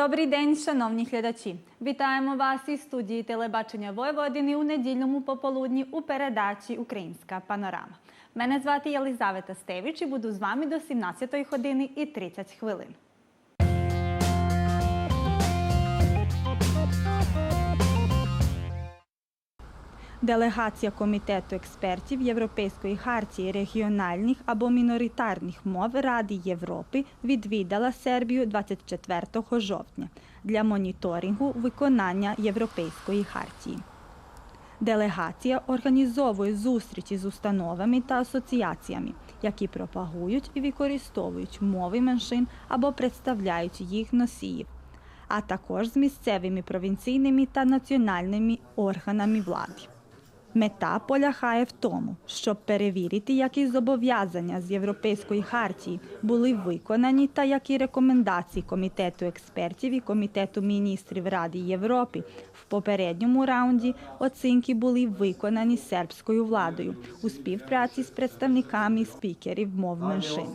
Добрий день, шановні глядачі! Вітаємо вас із студії телебачення Воєводини у недільному пополудні у передачі Українська панорама. Мене звати Єлизавета Стевич і буду з вами до 17 години і 30 хвилин. Делегація комітету експертів Європейської хартії регіональних або міноритарних мов Ради Європи відвідала Сербію 24 жовтня для моніторингу виконання Європейської хартії. Делегація організовує зустрічі з установами та асоціаціями, які пропагують і використовують мови меншин або представляють їх носіїв, а також з місцевими провінційними та національними органами влади. Мета полягає в тому, щоб перевірити, які зобов'язання з Європейської хартії були виконані та які рекомендації Комітету експертів і Комітету міністрів Ради Європи в попередньому раунді оцінки були виконані сербською владою у співпраці з представниками спікерів мов меншин.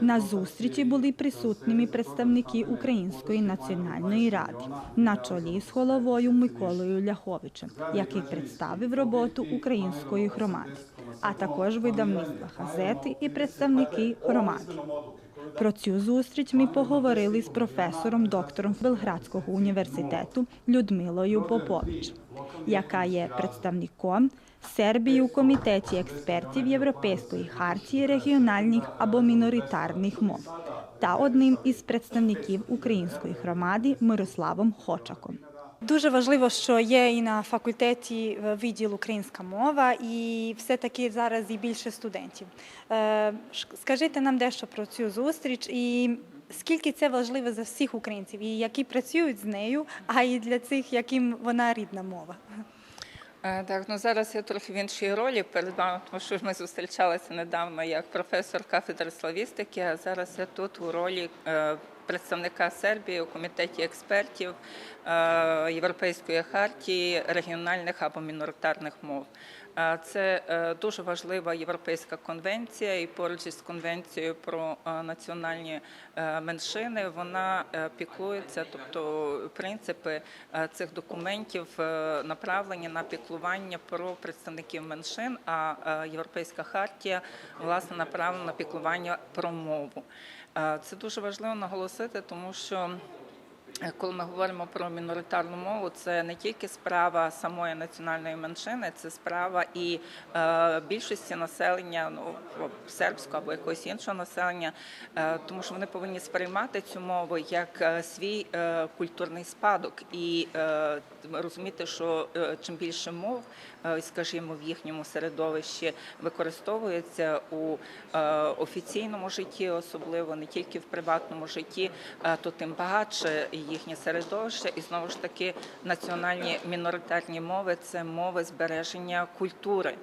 На зустрічі були присутніми представники Української національної ради на чолі з головою Миколою Ляховичем, який представив роботу української громади, а також видавництва газети і представники громади. Про цю зустріч ми поговорили з професором, доктором Белградського університету Людмилою Попович, яка є представником Сербії у комітеті експертів Європейської хартії регіональних або міноритарних мов та одним із представників української громади Мирославом Хочаком. Дуже важливо, що є і на факультеті е, відділ українська мова, і все-таки зараз і більше студентів. Е, Скажіть нам дещо про цю зустріч і скільки це важливо за всіх українців, і які працюють з нею, а і для цих, яким вона рідна мова. Е, Так, ну зараз я трохи в іншій ролі перед вами, тому що ми зустрічалися недавно як професор кафедри славістики, а зараз я тут у ролі представника Сербії у комітеті експертів е, Європейської хартії регіональних або міноритарних мов. Е, Це е, дуже важлива європейська конвенція, і поруч із конвенцією про національні меншини вона піклується, тобто принципи цих документів направлені на піклування про представників меншин. А європейська хартія власне направлена на піклування про мову. Е, Це дуже важливо наголосити, тому що. Е, Коли ми говоримо про міноритарну мову, це не тільки справа самої національної меншини, це справа і е, більшості населення, ну сербського або якогось іншого населення, е, тому що вони повинні сприймати цю мову як е, свій е, культурний спадок і е, розуміти, що е, чим більше мов, скажімо, в їхньому середовищі використовується у е, офіційному житті, особливо не тільки в приватному житті, е, то тим багатше їхнє середовище. І знову ж таки національні міноритарні мови це мови збереження культури,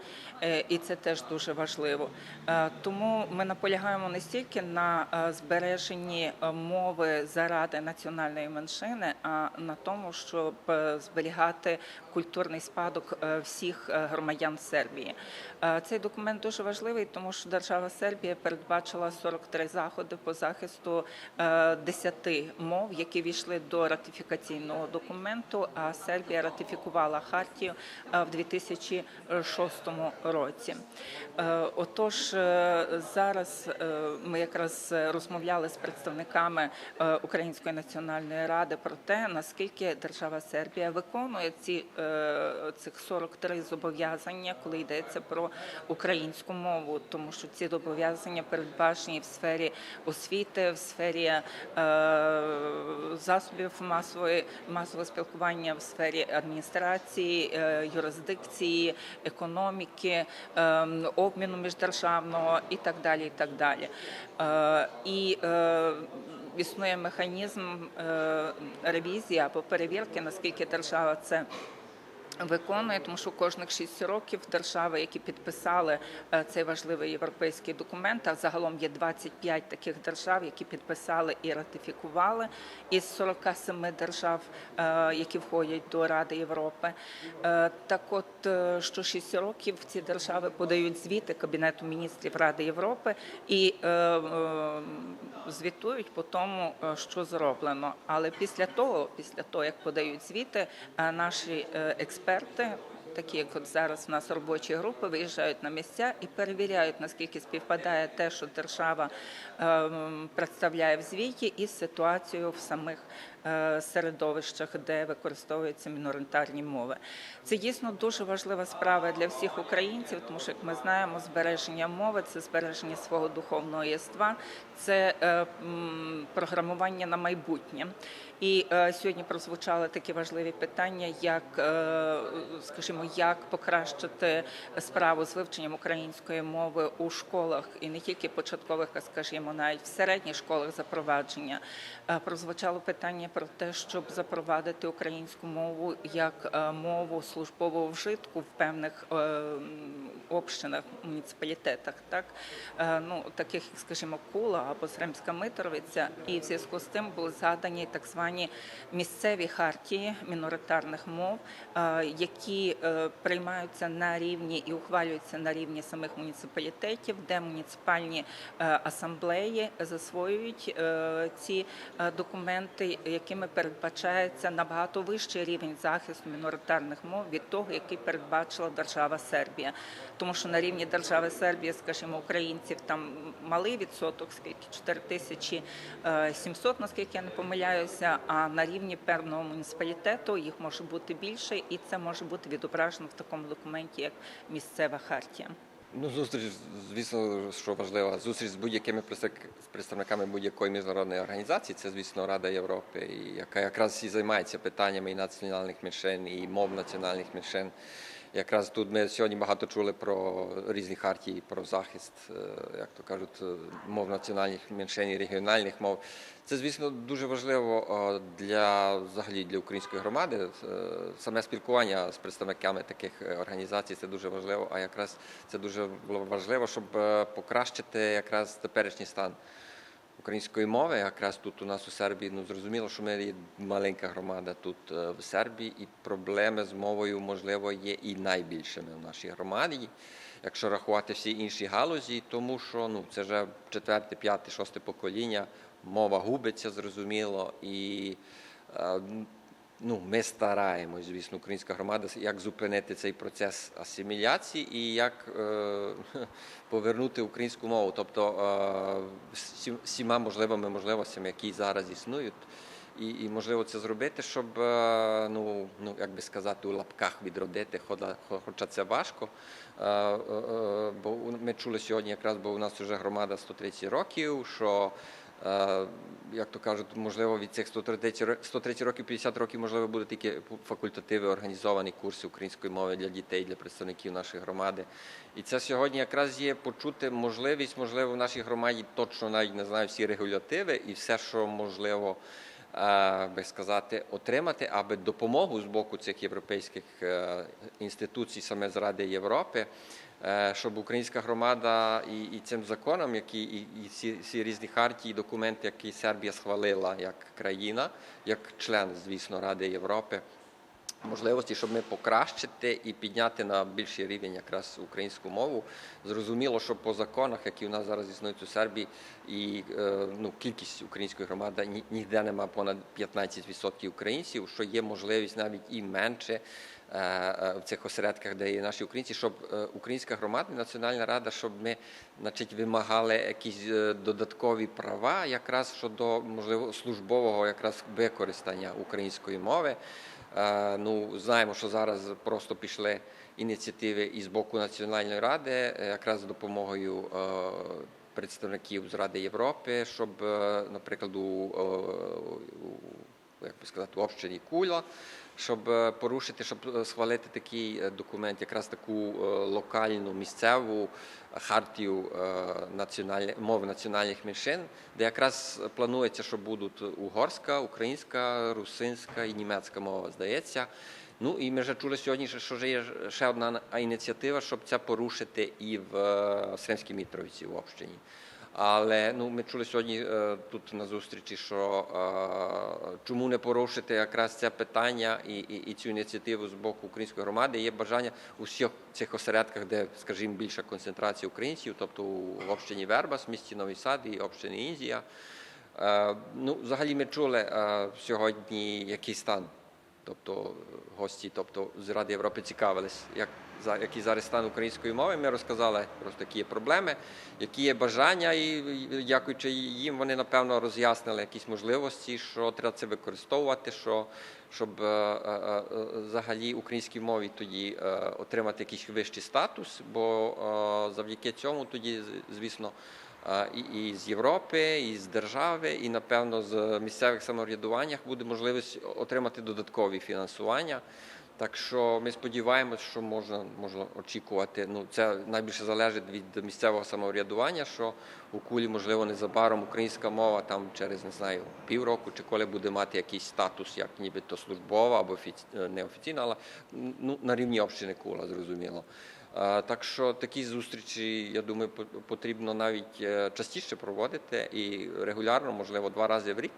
Е, і це теж дуже важливо. Е, Тому ми наполягаємо не стільки на е, збереженні е, мови заради національної меншини, а на тому, щоб е, зберігати культурний спадок е, всіх е, громадян Сербії. Е, Цей документ дуже важливий, тому що держава Сербія передбачила 43 заходи по захисту е, 10 мов, які війшли до ратифікаційного документу. А Сербія ратифікувала хартію е, в 2006 році. Е, Отож, е, зараз е, ми якраз розмовляли з представниками е, Української національної ради про те, наскільки держава Сербія виконує ці е, цих 43 зобов'язання, коли йдеться про українську мову, тому що ці зобов'язання передбачені в сфері освіти, в сфері е, засобів масової масового спілкування, в сфері адміністрації, е, юрисдикції, економіки, е, обміну міждержавного і так далі. І так далі. Е, І існує механізм ревізії або перевірки, наскільки держава це Виконує, тому що кожних 6 років держави, які підписали е, цей важливий європейський документ, а загалом є 25 таких держав, які підписали і ратифікували із 47 держав, е, які входять до Ради Європи. Е, Так, от що 6 років ці держави подають звіти Кабінету міністрів Ради Європи і звітують по тому, що зроблено. Але після того, після того як подають звіти, наші е, експерти. Такі, як от зараз у нас робочі групи, виїжджають на місця і перевіряють, наскільки співпадає те, що держава ем, представляє в звіті, із ситуацією в самих середовищах, де використовуються міноритарні мови. Це дійсно дуже важлива справа для всіх українців, тому що, як ми знаємо, збереження мови це збереження свого духовного єства, це е, програмування на майбутнє. І е, сьогодні прозвучали такі важливі питання, як, е, скажімо, як покращити справу з вивченням української мови у школах і не тільки початкових, а скажімо, навіть в середніх школах запровадження. Е, прозвучало питання про те, щоб запровадити українську мову як е, мову службового вжитку в певних е, общинах, муніципалітетах, так Е, ну таких, скажімо, Кула або Сремська Митровиця, і в зв'язку з тим були задані так звані місцеві хартії міноритарних мов, е, які е, приймаються на рівні і ухвалюються на рівні самих муніципалітетів, де муніципальні асамблеї засвоюють ці документи, якими передбачається набагато вищий рівень захисту міноритарних мов від того, який передбачила держава Сербія. Тому що на рівні держави Сербія, скажімо, українців там малий відсоток, скільки 4700, наскільки я не помиляюся. А на рівні певного муніципалітету їх може бути більше, і це може бути відображено в такому документі, як місцева хартія. Ну, зустріч, звісно, що важлива. Зустріч з будь-якими представ- представниками будь-якої міжнародної організації, це, звісно, Рада Європи, яка якраз і займається питаннями і національних меншин, і мов національних меншин. Якраз тут ми сьогодні багато чули про різні хартії, про захист, е, як то кажуть, е, мов національних меншин і регіональних мов. Це, звісно, дуже важливо е, для взагалі для української громади. Саме спілкування з представниками таких організацій це дуже важливо. А якраз це дуже важливо, щоб покращити якраз теперішній стан української мови. Якраз тут у нас у Сербії ну зрозуміло, що ми є маленька громада тут е, в Сербії, і проблеми з мовою можливо є і найбільшими в нашій громаді. Якщо рахувати всі інші галузі, тому що ну це вже четверте, п'яте, шосте покоління, мова губиться, зрозуміло, і е, ну, ми стараємось, звісно, українська громада, як зупинити цей процес асиміляції і як е, повернути українську мову, тобто е, всіма можливими можливостями, які зараз існують. І, і можливо це зробити, щоб е, ну, ну як би сказати, у лапках відродити, хоча це важко. Е, е, Бо ми чули сьогодні, якраз бо у нас вже громада 130 років, що як то кажуть, можливо, від цих 130 ро- 130 років, 50 років, можливо, будуть тільки факультативи, організовані курси української мови для дітей, для представників нашої громади. І це сьогодні якраз є почути можливість, можливо, в нашій громаді точно навіть не знаю всі регулятиви і все, що можливо. е, Би сказати, отримати, аби допомогу з боку цих європейських е, інституцій, саме з Ради Європи, е, щоб українська громада і, і цим законом, які і, і всі, всі різні хартії, документи, які Сербія схвалила як країна, як член, звісно, Ради Європи, можливості, щоб ми покращити і підняти на більший рівень якраз українську мову. Зрозуміло, що по законах, які у нас зараз існують у Сербії, і е, ну, кількість української громади ні- ніде нема понад 15% українців, що є можливість навіть і менше. Е, е, В цих осередках, де є наші українці, щоб е, українська громада, Національна рада, щоб ми значить, вимагали якісь додаткові права, якраз щодо можливо службового якраз використання української мови. Ну, знаємо, що зараз просто пішли ініціативи і з боку Національної ради, якраз з допомогою представників з Ради Європи, щоб, наприклад, у, як би сказати, в общині Кула, щоб е, порушити, щоб е, схвалити такий е, документ, якраз таку локальну місцеву хартію національні, національних меншин, де якраз планується, що будуть угорська, українська, русинська і німецька мова, здається. Ну і ми вже чули сьогодні, що- вже є ще одна ініціатива, щоб це порушити і в Сремській Мітровиці в общині. Але ну ми чули сьогодні тут на зустрічі, що чому не порушити якраз це питання і, і, і цю ініціативу з боку української громади. Є бажання у всіх цих осередках, де, скажімо, більша концентрація українців, тобто в общині Вербас, місті Новий Сад і общині Індія. Ну, взагалі ми чули сьогодні, який стан тобто гості, тобто з Ради Європи цікавились, як який зараз стан української мови. Ми розказали просто які є проблеми, які є бажання, і дякуючи їм, вони напевно роз'яснили якісь можливості, що треба це використовувати, що щоб е, е, е, взагалі українській мові тоді отримати якийсь вищий статус, бо завдяки цьому тоді, звісно. І, і з Європи, і з держави, і напевно з місцевих самоврядуваннях буде можливість отримати додаткові фінансування. Так що ми сподіваємося, що можна, можна очікувати. Ну це найбільше залежить від місцевого самоврядування, що у кулі, можливо, незабаром українська мова там через не знаю півроку чи коли буде мати якийсь статус, як нібито службова або офіці- неофіційна, але ну на рівні общини кула, зрозуміло. Е, Так що такі зустрічі, я думаю, по- потрібно навіть е, частіше проводити і регулярно, можливо, два рази в рік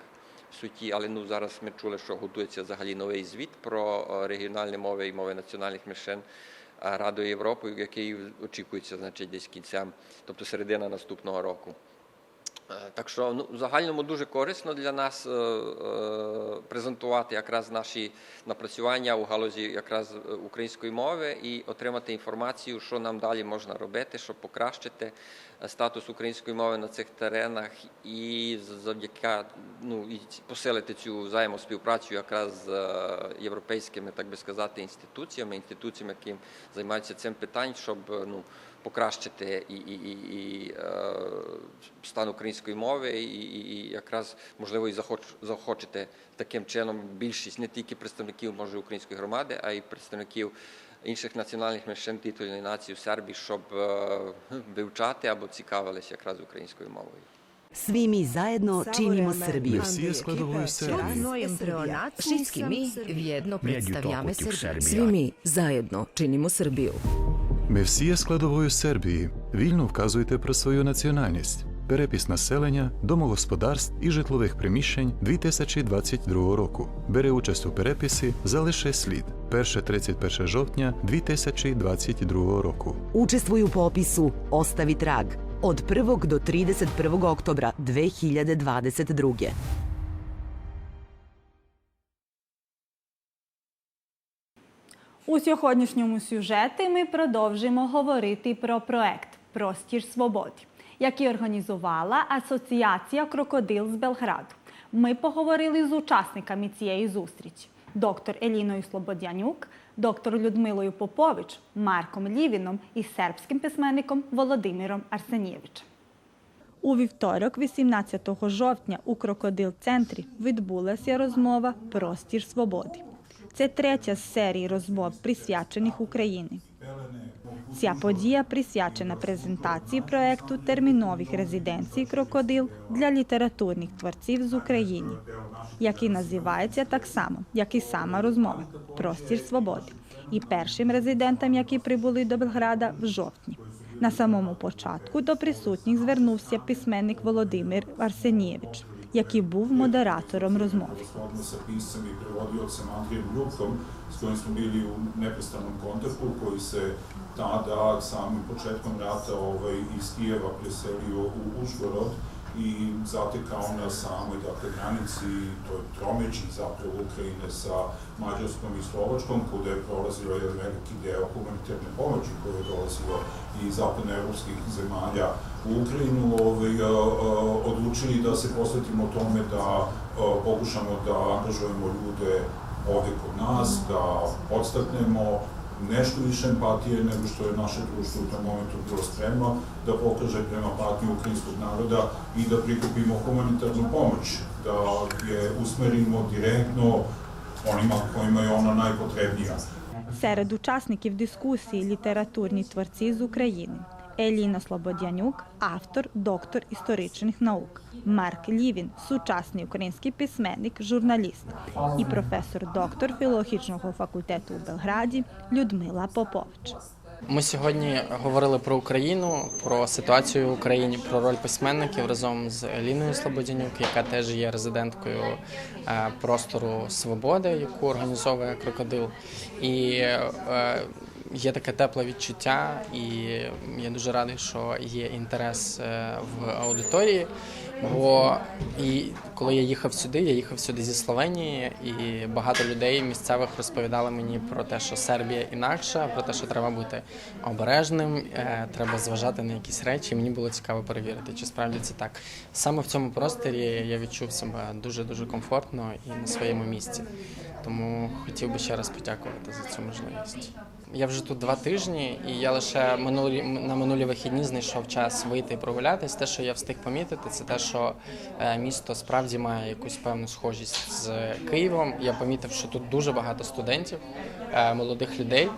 суті. Але ну зараз ми чули, що готується взагалі новий звіт про е, регіональні мови і мови національних меншин е, Радою Європи, який очікується, значить, десь кінцем, тобто середина наступного року. Е, Так що ну, в загальному дуже корисно для нас е, презентувати якраз наші напрацювання у галузі якраз української мови і отримати інформацію, що нам далі можна робити, щоб покращити статус української мови на цих теренах і завдяки ну і посилити цю взаємоспівпрацю якраз з е, європейськими, так би сказати, інституціями, інституціями, які займаються цим питанням, щоб ну покращити і, і, і, і е, стан української мови, і, і, якраз можливо і захоч, захочете таким чином більшість не тільки представників може української громади, а й представників інших національних меншин титульної нації в Сербії, щоб е, вивчати або цікавились якраз українською мовою. Svi mi zajedno činimo Srbiju. Складовою ми вjedno представяме М'єдю топотів Srbiju. Svi mi zajedno činimo Srbiju. Ми всі є складовою Сербії. Вільно вказуйте про свою національність. Перепис населення, домогосподарств і житлових приміщень 2022 року. Бере участь у переписі залише слід 1-31 жовтня 2022 року. Učestvuj u popisu Ostavi trag od 1. do 31. oktobra 2022. У сьогоднішньому сюжеті ми продовжимо говорити про проект Простір свободи, який організувала Асоціація Крокодил з Белграду. Ми поговорили з учасниками цієї зустрічі: доктор Еліною Слободянюк, доктор Людмилою Попович, Марком Лівіном і сербським письменником Володимиром Арсенєвичем. У вівторок, 18 жовтня, у Крокодил-центрі відбулася розмова Простір свободи. Це третя з серії розмов, присвячених Україні. Ця подія присвячена презентації проекту термінових резиденцій Крокодил для літературних творців з України, який називається так само, як і сама розмова Простір свободи. І першим резидентам, які прибули до Белграда в жовтні. На самому початку до присутніх звернувся письменник Володимир Арсенієвич, який був модератором розмови. S kojim smo bili u neprestanom kontaktu, koji se tada, samim početkom rata, ovaj, iz Kijeva preselio u Užgorod i zatekao na samoj dakle, granici, to je tromeći zapravo Ukrajine sa Mađarskom i Slovačkom, kuda je prolazio jedan veliki deo humanitarne pomoći koje je dolazio iz zapadnoevropskih zemalja u Ukrajinu, ovaj, odlučili da se posvetimo tome da pokušamo da angažujemo ljude ovde kod nas, da podstaknemo nešto više empatije nego što je naše društvo u tom momentu bilo spremno da pokaže prema patnju ukrajinskog naroda i da prikupimo humanitarnu pomoć, da je usmerimo direktno onima kojima je ona najpotrebnija. Серед учасників дискусії літературні творці з України. Еліна Слободянюк, автор, доктор історичних наук, Марк Лівін, сучасний український письменник, журналіст, і професор доктор філологічного факультету у Белграді Людмила Попович. Ми сьогодні говорили про Україну, про ситуацію в Україні, про роль письменників разом з Еліною Слободянюк, яка теж є резиденткою е, простору свободи, яку організовує крокодил. І е, є таке тепле відчуття, і я дуже радий, що є інтерес е, в аудиторії. Бо і коли я їхав сюди, я їхав сюди зі Словенії, і багато людей місцевих розповідали мені про те, що Сербія інакша, про те, що треба бути обережним, е, треба зважати на якісь речі. Мені було цікаво перевірити, чи справді це так. Саме в цьому просторі я відчув себе дуже дуже комфортно і на своєму місці. Тому хотів би ще раз подякувати за цю можливість. Я вже тут два тижні, і я лише минулі на минулі вихідні знайшов час вийти і прогулятись. Те, що я встиг помітити, це те, що е, місто справді має якусь певну схожість з Києвом. Я помітив, що тут дуже багато студентів, е, молодих людей.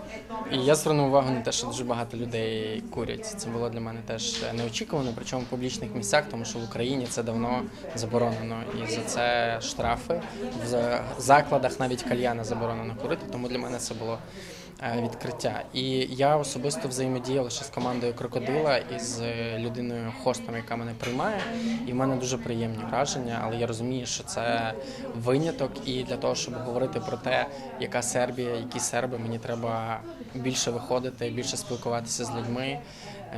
І я звернув увагу на те, що дуже багато людей курять. Це було для мене теж неочікувано, причому в публічних місцях, тому що в Україні це давно заборонено. І за це штрафи в закладах навіть кальяна заборонено курити. Тому для мене це було е, відкриття. І я особисто взаємодіяв лише з командою крокодила і з людиною хостом, яка мене приймає. І в мене дуже приємні враження, але я розумію, що це виняток. І для того, щоб говорити про те, яка Сербія, які серби, мені треба більше виходити, більше спілкуватися з людьми.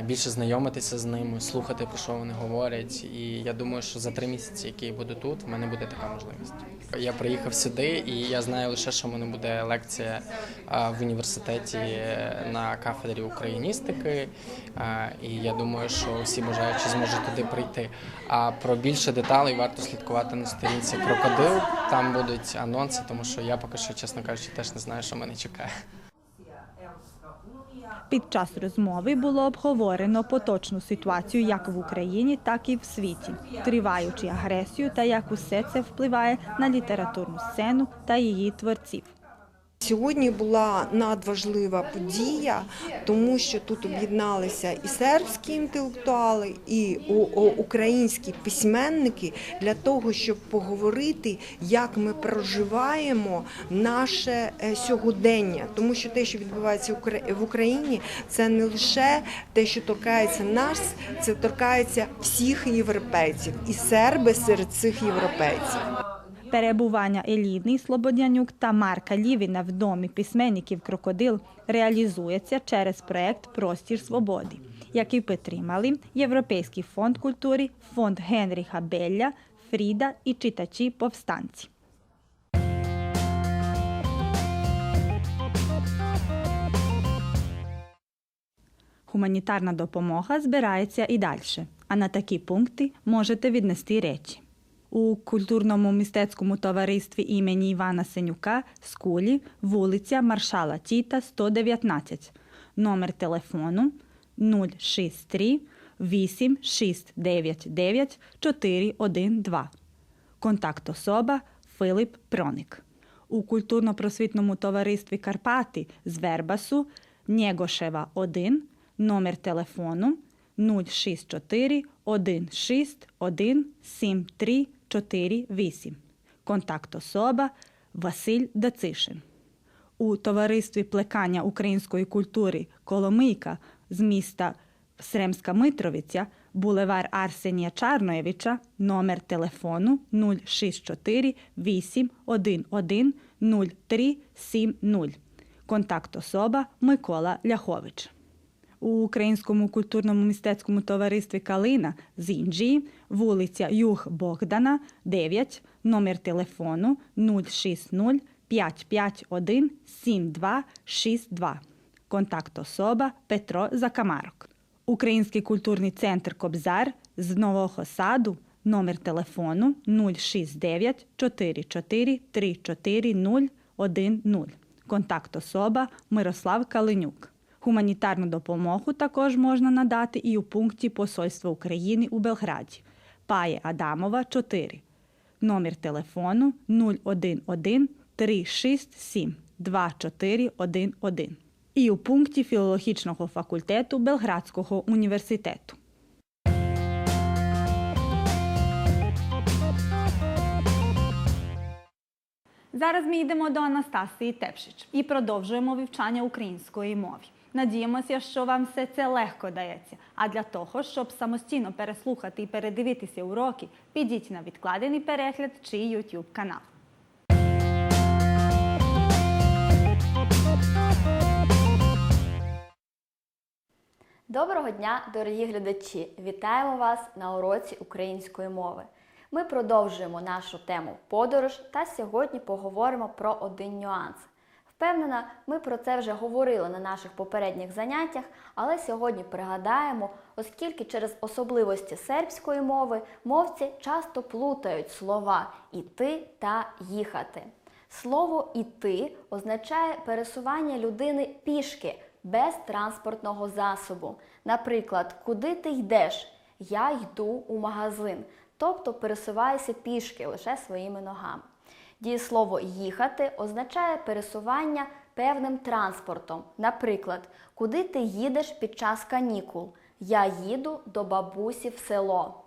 Більше знайомитися з ними, слухати про що вони говорять. І я думаю, що за три місяці, які я буду тут, в мене буде така можливість. Я приїхав сюди, і я знаю лише, що в мене буде лекція в університеті на кафедрі україністики. І я думаю, що всі бажаючі зможуть туди прийти. А про більше деталей варто слідкувати на сторінці крокодил. Там будуть анонси, тому що я поки що, чесно кажучи, теж не знаю, що мене чекає. Під час розмови було обговорено поточну ситуацію як в Україні, так і в світі, триваючи агресію та як усе це впливає на літературну сцену та її творців. Сьогодні була надважлива подія, тому що тут об'єдналися і сербські інтелектуали, і українські письменники для того, щоб поговорити, як ми проживаємо наше е, сьогодення. Тому що те, що відбувається в Україні, це не лише те, що торкається нас, це торкається всіх європейців, і серби серед цих європейців. Перебування Еліни Слободянюк та Марка Лівіна в домі письменників Крокодил реалізується через проект Простір свободи, який підтримали Європейський фонд культури, фонд Генріха Белля, Фріда і читачі повстанці. Гуманітарна допомога збирається і далі, а на такі пункти можете віднести речі. У культурному мистецькому товаристві імені Івана Сенюка Скулі, вулиця Маршала Тіта, 119, номер телефону 063 8699 412. Контакт особа Филип Проник. У культурно-просвітному товаристві Карпати з Вербасу Нєгошева 1, номер телефону 064 161 7348. Контакт особа Василь Дацишин. У товаристві плекання української культури Коломийка з міста Сремська Митровиця, булевар Арсенія Чарноєвича, номер телефону 064 811 0370. Контакт особа Микола Ляхович. У Українському культурному мистецькому товаристві Калина з Інджії, вулиця Юг Богдана, 9, номер телефону 060 551 7262. Контакт особа Петро Закамарок. Український культурний центр Кобзар з Нового Саду, номер телефону 069 44 34 010. Контакт особа Мирослав Калинюк. Гуманітарну допомогу також можна надати і у пункті Посольства України у Белграді. Пає Адамова 4. Номер телефону 011 367 2411. І у пункті філологічного факультету Белградського університету. Зараз ми йдемо до Анастасії Тепшич і продовжуємо вивчання української мови. Надіємося, що вам все це легко дається. А для того, щоб самостійно переслухати і передивитися уроки, підіть на відкладений перегляд чи YouTube канал. Доброго дня, дорогі глядачі! Вітаємо вас на уроці української мови. Ми продовжуємо нашу тему подорож та сьогодні поговоримо про один нюанс. Впевнена, ми про це вже говорили на наших попередніх заняттях, але сьогодні пригадаємо, оскільки через особливості сербської мови мовці часто плутають слова іти та їхати. Слово іти означає пересування людини пішки без транспортного засобу. Наприклад, куди ти йдеш? Я йду у магазин, тобто пересуваюся пішки лише своїми ногами. Дієслово їхати означає пересування певним транспортом. Наприклад, куди ти їдеш під час канікул? Я їду до бабусі в село.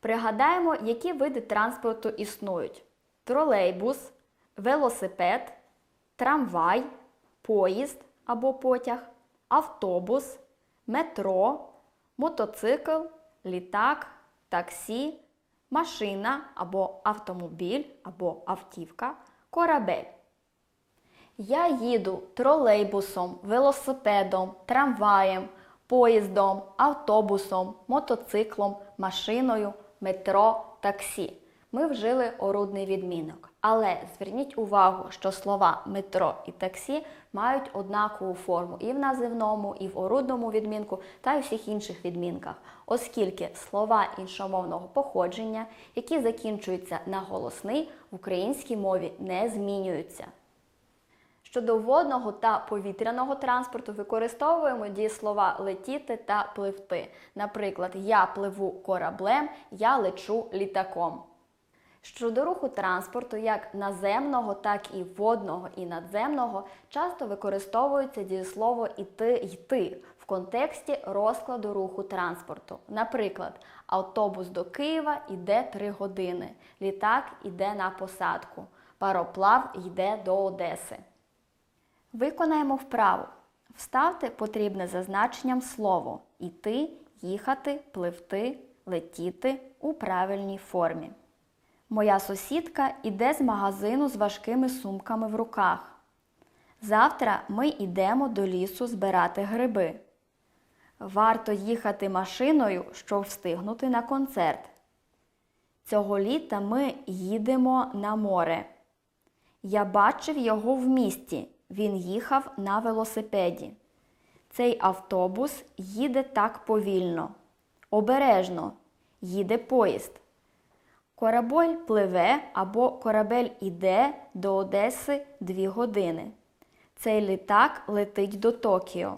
Пригадаємо, які види транспорту існують: тролейбус, велосипед, трамвай, поїзд або потяг, автобус, метро, мотоцикл, літак, таксі, машина або автомобіль або автівка, корабель. Я їду тролейбусом, велосипедом, трамваєм, поїздом, автобусом, мотоциклом, машиною, метро, таксі. Ми вжили орудний відмінок. Але зверніть увагу, що слова метро і таксі мають однакову форму і в називному, і в орудному відмінку, та й у всіх інших відмінках, оскільки слова іншомовного походження, які закінчуються на голосний, в українській мові не змінюються. Щодо водного та повітряного транспорту використовуємо дієслова летіти та пливти. Наприклад, я пливу кораблем, я лечу літаком. Щодо руху транспорту, як наземного, так і водного і надземного, часто використовується дієслово іти йти в контексті розкладу руху транспорту. Наприклад, автобус до Києва йде 3 години, літак йде на посадку, пароплав йде до Одеси. Виконаємо вправу. Вставте потрібне за значенням слово іти, їхати, пливти, летіти у правильній формі. Моя сусідка іде з магазину з важкими сумками в руках. Завтра ми йдемо до лісу збирати гриби. Варто їхати машиною, щоб встигнути на концерт. Цього літа ми їдемо на море. Я бачив його в місті. Він їхав на велосипеді. Цей автобус їде так повільно. Обережно їде поїзд. Корабель пливе або корабель іде до Одеси 2 години. Цей літак летить до Токіо.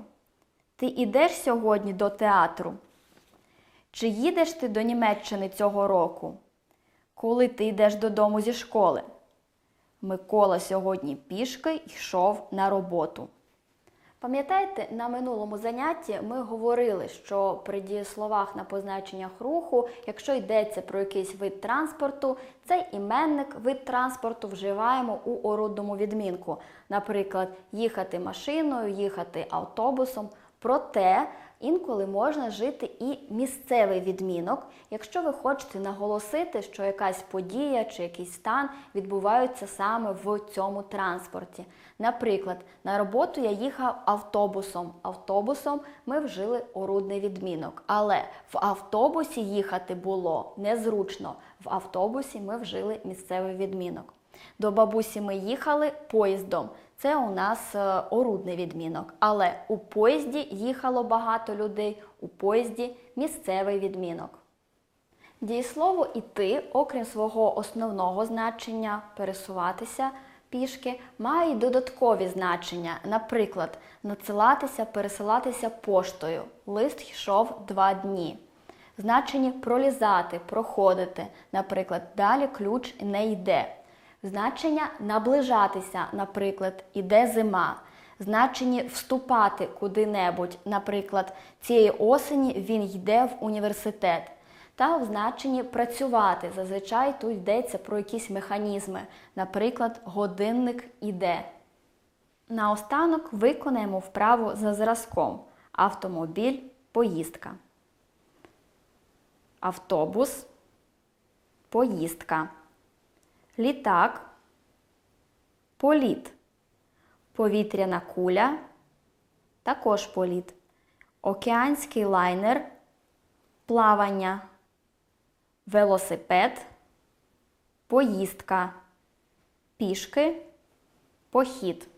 Ти йдеш сьогодні до театру? Чи їдеш ти до Німеччини цього року? Коли ти йдеш додому зі школи? Микола сьогодні пішки йшов на роботу. Пам'ятаєте, на минулому занятті ми говорили, що при дієсловах на позначеннях руху, якщо йдеться про якийсь вид транспорту, цей іменник вид транспорту вживаємо у орудному відмінку. Наприклад, їхати машиною, їхати автобусом. Проте інколи можна жити і місцевий відмінок, якщо ви хочете наголосити, що якась подія чи якийсь стан відбуваються саме в цьому транспорті. Наприклад, на роботу я їхав автобусом. Автобусом ми вжили орудний відмінок. Але в автобусі їхати було незручно. В автобусі ми вжили місцевий відмінок. До бабусі ми їхали поїздом. Це у нас е, орудний відмінок. Але у поїзді їхало багато людей, у поїзді місцевий відмінок. Дієслово іти, окрім свого основного значення пересуватися, пішки мають додаткові значення, наприклад, надсилатися, пересилатися поштою. Лист йшов два дні. Значення пролізати, проходити, наприклад, далі ключ не йде. Значення наближатися, наприклад, іде зима. Значення вступати куди-небудь, наприклад, цієї осені він йде в університет. Та в значенні працювати. Зазвичай тут йдеться про якісь механізми, наприклад, годинник іде. Наостанок виконаємо вправу за зразком. Автомобіль поїздка. Автобус поїздка. Літак політ. Повітряна куля також політ. Океанський лайнер плавання. Велосипед поїздка. Пішки похід.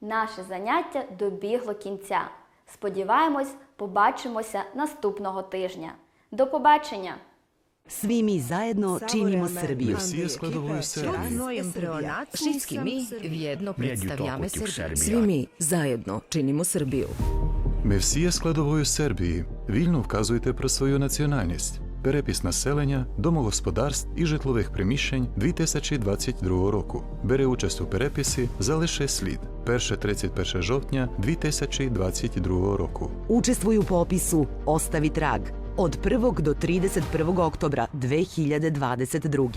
Наше заняття добігло кінця. Сподіваємось, побачимося наступного тижня. До побачення! Svi mi zajedno činimo Srbiju. Складовою Сербії. Всички ми в'єдно представляме Сербію. Сербія. Svi mi zajedno činimo Srbiju. Ми всі є складовою Сербії. Вільно вказуйте про свою національність. Перепис населення, домогосподарств і житлових приміщень 2022 року. Бере участь у переписі «Залише слід» 1-31 жовтня 2022 року. Učestvuj u popisu Ostavi trag od 1. do 31. oktobra 2022.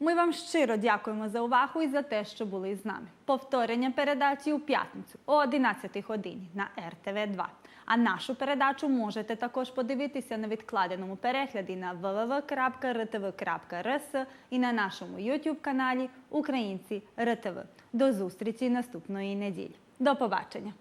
Ми вам щиро дякуємо за увагу і за те, що були з нами. Повторення передачі у п'ятницю о 11 годині на РТВ 2 А нашу передачу можете також подивитися на відкладеному перегляді на www.rtv.rs і на нашому YouTube каналі Українці РТВ. До зустрічі наступної неділі. До побачення!